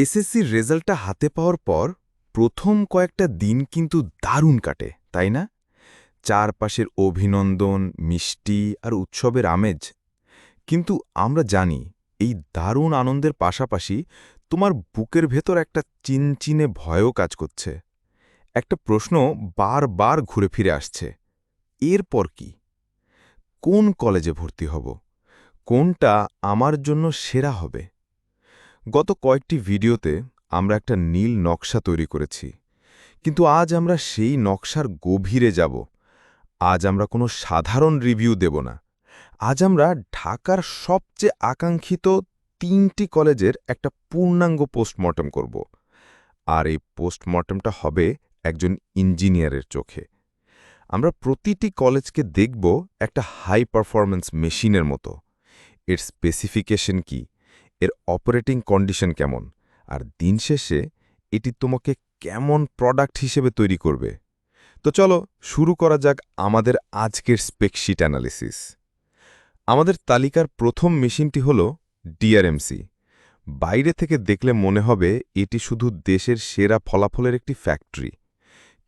এসএসসির রেজাল্টটা হাতে পাওয়ার পর প্রথম কয়েকটা দিন কিন্তু দারুণ কাটে, তাই না? চারপাশের অভিনন্দন, মিষ্টি আর উৎসবের আমেজ। কিন্তু আমরা জানি, এই দারুণ আনন্দের পাশাপাশি তোমার বুকের ভেতর একটা চিনচিনে ভয়ও কাজ করছে। একটা প্রশ্ন বারবার ঘুরে ফিরে আসছে, এরপর কি? কোন কলেজে ভর্তি হব? কোনটা আমার জন্য সেরা হবে? গত কয়েকটি ভিডিওতে আমরা একটা নীল নকশা তৈরি করেছি। কিন্তু আজ আমরা সেই নকশার গভীরে যাব। আজ আমরা কোনো সাধারণ রিভিউ দেব না। আজ আমরা ঢাকার সবচেয়ে আকাঙ্ক্ষিত তিনটি কলেজের একটা পূর্ণাঙ্গ পোস্টমর্টম করব। আর এই পোস্টমর্টমটা হবে একজন ইঞ্জিনিয়ারের চোখে। আমরা প্রতিটি কলেজকে দেখব একটা হাই পারফরম্যান্স মেশিনের মতো। এর স্পেসিফিকেশন কি? এর অপারেটিং কন্ডিশন কেমন? আর দিন শেষে এটি তোমাকে কেমন প্রোডাক্ট হিসেবে তৈরি করবে? তো চলো শুরু করা যাক আমাদের আজকের স্পেকশিট অ্যানালিসিস আমাদের তালিকার প্রথম মেশিনটি হল ডিআরএমসি বাইরে থেকে দেখলে মনে হবে এটি শুধু দেশের সেরা ফলাফলের একটি ফ্যাক্টরি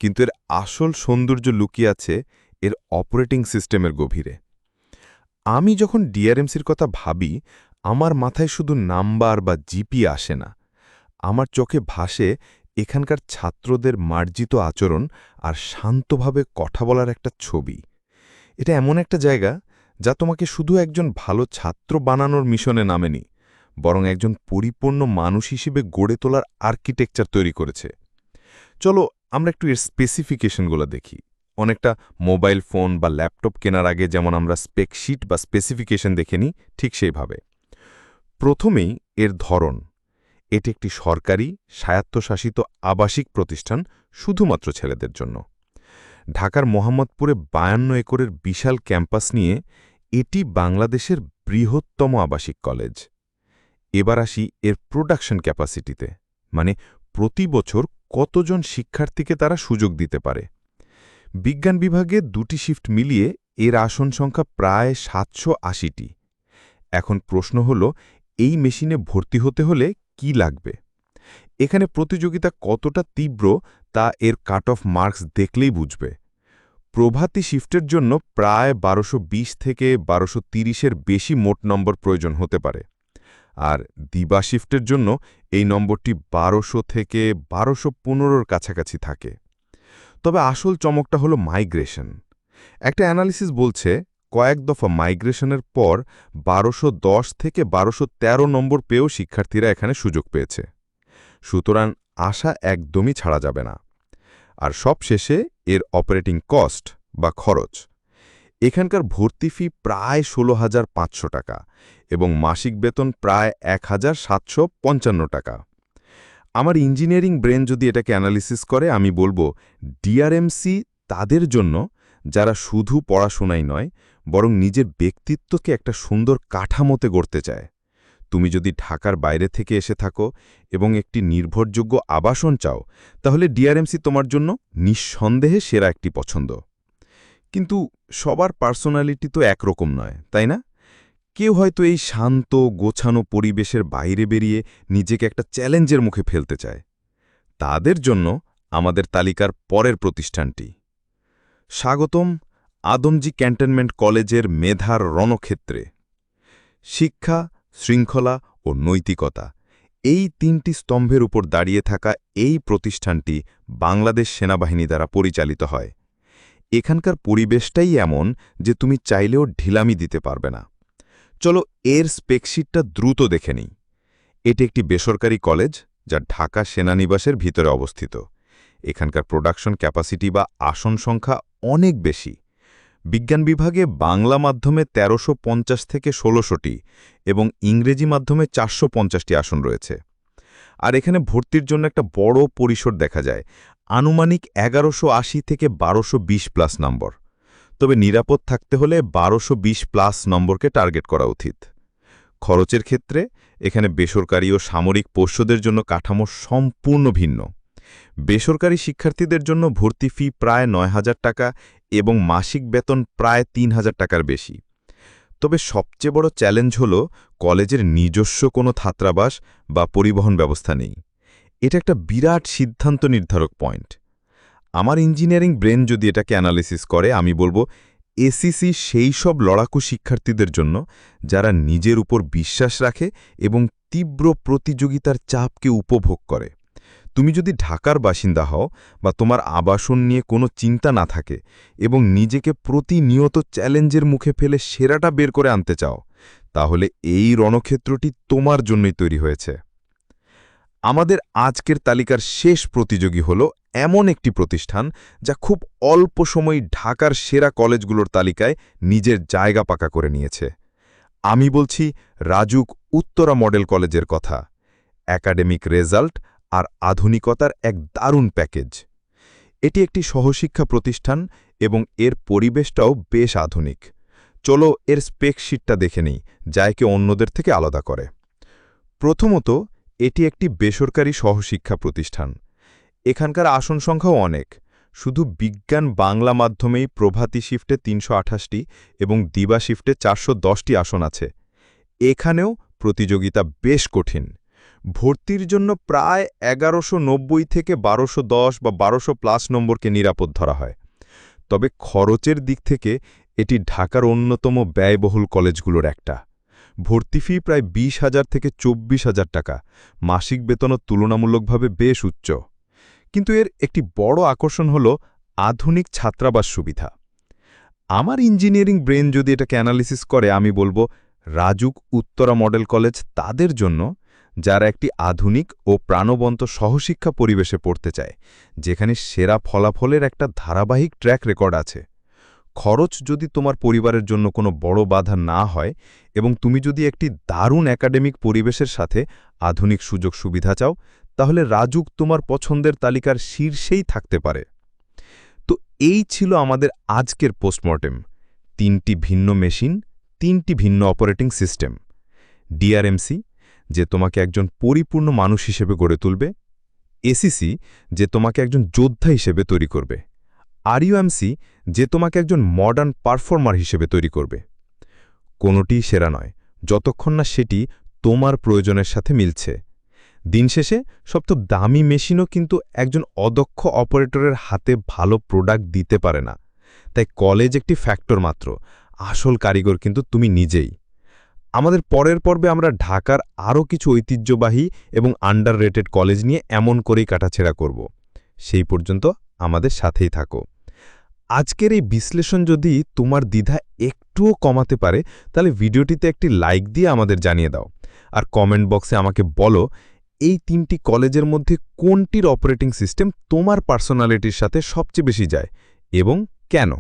কিন্তু এর আসল সৌন্দর্য লুকিয়ে আছে এর অপারেটিং সিস্টেমের গভীরে। আমি যখন ডিআরএমসির কথা ভাবি আমার মাথায় শুধু নাম্বার বা জিপি আসে না। আমার চোখে ভাসে এখানকার ছাত্রদের মার্জিত আচরণ আর শান্তভাবে কথা বলার একটা ছবি। এটা এমন একটা জায়গা যা তোমাকে শুধু একজন ভালো ছাত্র বানানোর মিশনে নামেনি, বরং একজন পরিপূর্ণ মানুষ হিসেবে গড়ে তোলার আর্কিটেকচার তৈরি করেছে। চলো আমরা একটু এর স্পেসিফিকেশনগুলো দেখি। অনেকটা মোবাইল ফোন বা ল্যাপটপ কেনার আগে যেমন আমরা স্পেকশিট বা স্পেসিফিকেশন দেখে নিই, ঠিক সেইভাবে। প্রথমেই এর ধরন। এটি একটি সরকারি, স্বায়ত্তশাসিত আবাসিক প্রতিষ্ঠান শুধুমাত্র ছেলেদের জন্য। ঢাকার মোহাম্মদপুরে বায়ান্ন একরের বিশাল ক্যাম্পাস নিয়ে এটি বাংলাদেশের বৃহত্তম আবাসিক কলেজ। এবার আসি এর প্রোডাকশন ক্যাপাসিটিতে মানে প্রতি বছর কতজন শিক্ষার্থীকে তারা সুযোগ দিতে পারে। বিজ্ঞান বিভাগে দুটি শিফট মিলিয়ে এর আসন সংখ্যা প্রায় সাতশো আশিটি। এখন প্রশ্ন হল এই মেশিনে ভর্তি হতে হলে কি লাগবে? এখানে প্রতিযোগিতা কতটা তীব্র তা এর কাট অফ মার্কস দেখলেই বুঝবে। প্রভাতী শিফটের জন্য প্রায় বারোশো থেকে বারোশো তিরিশের বেশি মোট নম্বর প্রয়োজন হতে পারে। আর দিবা শিফটের জন্য এই নম্বরটি বারোশো থেকে বারোশো পনেরোর কাছাকাছি থাকে। তবে আসল চমকটা হলো মাইগ্রেশন। একটা অ্যানালিসিস বলছে কয়েক দফা মাইগ্রেশনের পর বারোশো থেকে বারোশো নম্বর পেয়েও শিক্ষার্থীরা এখানে সুযোগ পেয়েছে। সুতরাং আশা একদমই ছাড়া যাবে না। আর সব শেষে এর অপারেটিং কস্ট বা খরচ। এখানকার ভর্তি ফি প্রায় ষোলো হাজার পাঁচশো টাকা এবং মাসিক বেতন প্রায় এক হাজার সাতশো পঞ্চান্ন টাকা। আমার ইঞ্জিনিয়ারিং ব্রেন যদি এটাকে অ্যানালিসিস করে, আমি বলব ডিআরএমসি তাদের জন্য যারা শুধু পড়াশোনাই নয়, বরং নিজের ব্যক্তিত্বকে একটা সুন্দর কাঠামোতে গড়তে চায়। তুমি যদি ঢাকার বাইরে থেকে এসে থাকো এবং একটি নির্ভরযোগ্য আবাসন চাও, তাহলে ডিআরএমসি তোমার জন্য নিঃসন্দেহে সেরা একটি পছন্দ। কিন্তু সবার পার্সোনালিটি তো একরকম নয়, তাই না? কেউ হয়তো এই শান্ত, গোছানো পরিবেশের বাইরে বেরিয়ে নিজেকে একটা চ্যালেঞ্জের মুখে ফেলতে চায়। তাদের জন্য আমাদের তালিকার পরের প্রতিষ্ঠানটি। স্বাগতম আদমজি ক্যান্টনমেন্ট কলেজের মেধার রণক্ষেত্রে। শিক্ষা, শৃঙ্খলা ও নৈতিকতা এই তিনটি স্তম্ভের উপর দাঁড়িয়ে থাকা এই প্রতিষ্ঠানটি বাংলাদেশ সেনাবাহিনী দ্বারা পরিচালিত হয়। এখানকার পরিবেশটাই এমন যে তুমি চাইলেও ঢিলামি দিতে পারবে না। চলো এর স্পেকশিটটা দ্রুত দেখে নিই। এটি একটি বেসরকারি কলেজ যা ঢাকা সেনানিবাসের ভিতরে অবস্থিত। এখানকার প্রোডাকশন ক্যাপাসিটি বা আসন সংখ্যা অনেক বেশি। বিজ্ঞান বিভাগে বাংলা মাধ্যমে তেরোশো থেকে ষোলোশোটি এবং ইংরেজি মাধ্যমে চারশো পঞ্চাশটি আসন রয়েছে। আর এখানে ভর্তির জন্য একটা বড় পরিসর দেখা যায়। আনুমানিক এগারোশো থেকে বারোশো প্লাস নম্বর। তবে নিরাপদ থাকতে হলে বারোশো প্লাস নম্বরকে টার্গেট করা উচিত। খরচের ক্ষেত্রে এখানে বেসরকারি ও সামরিক পোষ্যদের জন্য কাঠামো সম্পূর্ণ ভিন্ন। বেসরকারি শিক্ষার্থীদের জন্য ভর্তি ফি প্রায় নয় হাজার টাকা এবং মাসিক বেতন প্রায় তিন হাজার টাকার বেশি। তবে সবচেয়ে বড় চ্যালেঞ্জ হল কলেজের নিজস্ব কোনো ছাত্রাবাস বা পরিবহন ব্যবস্থা নেই। এটা একটা বিরাট সিদ্ধান্ত নির্ধারক পয়েন্ট। আমার ইঞ্জিনিয়ারিং ব্রেন যদি এটাকে অ্যানালিসিস করে, আমি বলব এসিসি সেই সব লড়াকু শিক্ষার্থীদের জন্য যারা নিজের উপর বিশ্বাস রাখে এবং তীব্র প্রতিযোগিতার চাপকে উপভোগ করে। তুমি যদি ঢাকার বাসিন্দা হও বা তোমার আবাসন নিয়ে কোনো চিন্তা না থাকে এবং নিজেকে প্রতিনিয়ত চ্যালেঞ্জের মুখে ফেলে সেরাটা বের করে আনতে চাও, তাহলে এই রণক্ষেত্রটি তোমার জন্যই তৈরি হয়েছে। আমাদের আজকের তালিকার শেষ প্রতিযোগী হল এমন একটি প্রতিষ্ঠান যা খুব অল্প সময় ঢাকার সেরা কলেজগুলোর তালিকায় নিজের জায়গা পাকা করে নিয়েছে। আমি বলছি, রাজুক উত্তরা মডেল কলেজের কথা। একাডেমিক রেজাল্ট আর আধুনিকতার এক দারুণ প্যাকেজ। এটি একটি সহশিক্ষা প্রতিষ্ঠান এবং এর পরিবেশটাও বেশ আধুনিক। চলো এর স্পেকশিটটা দেখে নিই, যা একে অন্যদের থেকে আলাদা করে। প্রথমত, এটি একটি বেসরকারি সহশিক্ষা প্রতিষ্ঠান। এখানকার আসন সংখ্যাও অনেক। শুধু বিজ্ঞান বাংলা মাধ্যমেই প্রভাতী শিফটে তিনশো আঠাশটি এবং দিবা শিফটে চারশো দশটি আসন আছে। এখানেও প্রতিযোগিতা বেশ কঠিন। ভর্তির জন্য প্রায় এগারোশো নব্বই থেকে বারোশো দশ বা বারোশো প্লাস নম্বরকে নিরাপদ ধরা হয়। তবে খরচের দিক থেকে এটি ঢাকার অন্যতম ব্যয়বহুল কলেজগুলোর একটা। ভর্তি ফি প্রায় বিশ হাজার থেকে চব্বিশ হাজার টাকা। মাসিক বেতনও তুলনামূলকভাবে বেশ উচ্চ। কিন্তু এর একটি বড় আকর্ষণ হল আধুনিক ছাত্রাবাস সুবিধা। আমার ইঞ্জিনিয়ারিং ব্রেন যদি এটাকে অ্যানালিসিস করে, আমি বলব, রাজুক উত্তরা মডেল কলেজ তাদের জন্য যারা একটি আধুনিক ও প্রাণবন্ত সহশিক্ষা পরিবেশে পড়তে চায়, যেখানে সেরা ফলাফলের একটা ধারাবাহিক ট্র্যাক রেকর্ড আছে। খরচ যদি তোমার পরিবারের জন্য কোনো বড় বাধা না হয় এবং তুমি যদি একটি দারুণ একাডেমিক পরিবেশের সাথে আধুনিক সুযোগ সুবিধা চাও, তাহলে রাজুক তোমার পছন্দের তালিকার শীর্ষেই থাকতে পারে। তো এই ছিল আমাদের আজকের পোস্টমর্টেম। তিনটি ভিন্ন মেশিন, তিনটি ভিন্ন অপারেটিং সিস্টেম। ডিআরএমসি যে তোমাকে একজন পরিপূর্ণ মানুষ হিসেবে গড়ে তুলবে এসিসি যে তোমাকে একজন যোদ্ধা হিসেবে তৈরি করবে আরইউএমসি যে তোমাকে একজন মডার্ন পারফর্মার হিসেবে তৈরি করবে। কোনোটিই সেরা নয়, যতক্ষণ না সেটি তোমার প্রয়োজনের সাথে মিলছে। দিন শেষে সবচেয়ে দামি মেশিনও কিন্তু একজন অদক্ষ অপারেটরের হাতে ভালো প্রোডাক্ট দিতে পারে না। তাই কলেজ একটি ফ্যাক্টর মাত্র, আসল কারিগর কিন্তু তুমি নিজেই। আমাদের পরের পর্বে আমরা ঢাকার আরও কিছু ঐতিহ্যবাহী এবং আন্ডার কলেজ নিয়ে এমন করেই কাটাছেড়া করব। সেই পর্যন্ত আমাদের সাথেই থাকো। আজকের এই বিশ্লেষণ যদি তোমার দ্বিধা একটুও কমাতে পারে, তাহলে ভিডিওটিতে একটি লাইক দিয়ে আমাদের জানিয়ে দাও। আর কমেন্ট বক্সে আমাকে বলো, এই তিনটি কলেজের মধ্যে কোনটির অপারেটিং সিস্টেম তোমার পার্সোনালিটির সাথে সবচেয়ে বেশি যায় এবং কেন?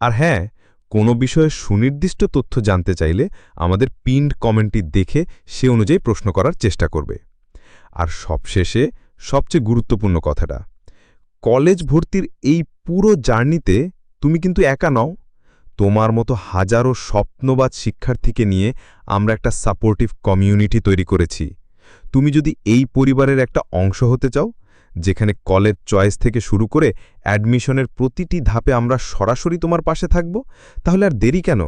আর হ্যাঁ কোনো বিষয়ে সুনির্দিষ্ট তথ্য জানতে চাইলে আমাদের পিন্ড কমেন্টটি দেখে সে অনুযায়ী প্রশ্ন করার চেষ্টা করবে। আর সবশেষে সবচেয়ে গুরুত্বপূর্ণ কথাটা, কলেজ ভর্তির এই পুরো জার্নিতে তুমি কিন্তু একা নও। তোমার মতো হাজারো স্বপ্নবাদ শিক্ষার্থীকে নিয়ে আমরা একটা সাপোর্টিভ কমিউনিটি তৈরি করেছি। তুমি যদি এই পরিবারের একটা অংশ হতে চাও যেখানে কলেজ চয়েস থেকে শুরু করে অ্যাডমিশনের প্রতিটি ধাপে আমরা সরাসরি তোমার পাশে থাকব? তাহলে আর দেরি কেন?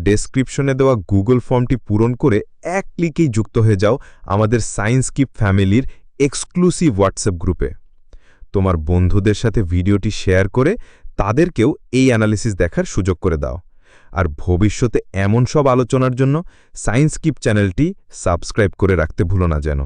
ডেসক্রিপশনে দেওয়া গুগল ফর্মটি পূরণ করে এক ক্লিকেই যুক্ত হয়ে যাও আমাদের সায়েন্স কিপ ফ্যামিলির এক্সক্লুসিভ হোয়াটসঅ্যাপ গ্রুপে তোমার বন্ধুদের সাথে ভিডিওটি শেয়ার করে তাদেরকেও এই অ্যানালিসিস দেখার সুযোগ করে দাও। আর ভবিষ্যতে এমন সব আলোচনার জন্য সায়েন্স কিপ চ্যানেলটি সাবস্ক্রাইব করে রাখতে ভুলো না যেন।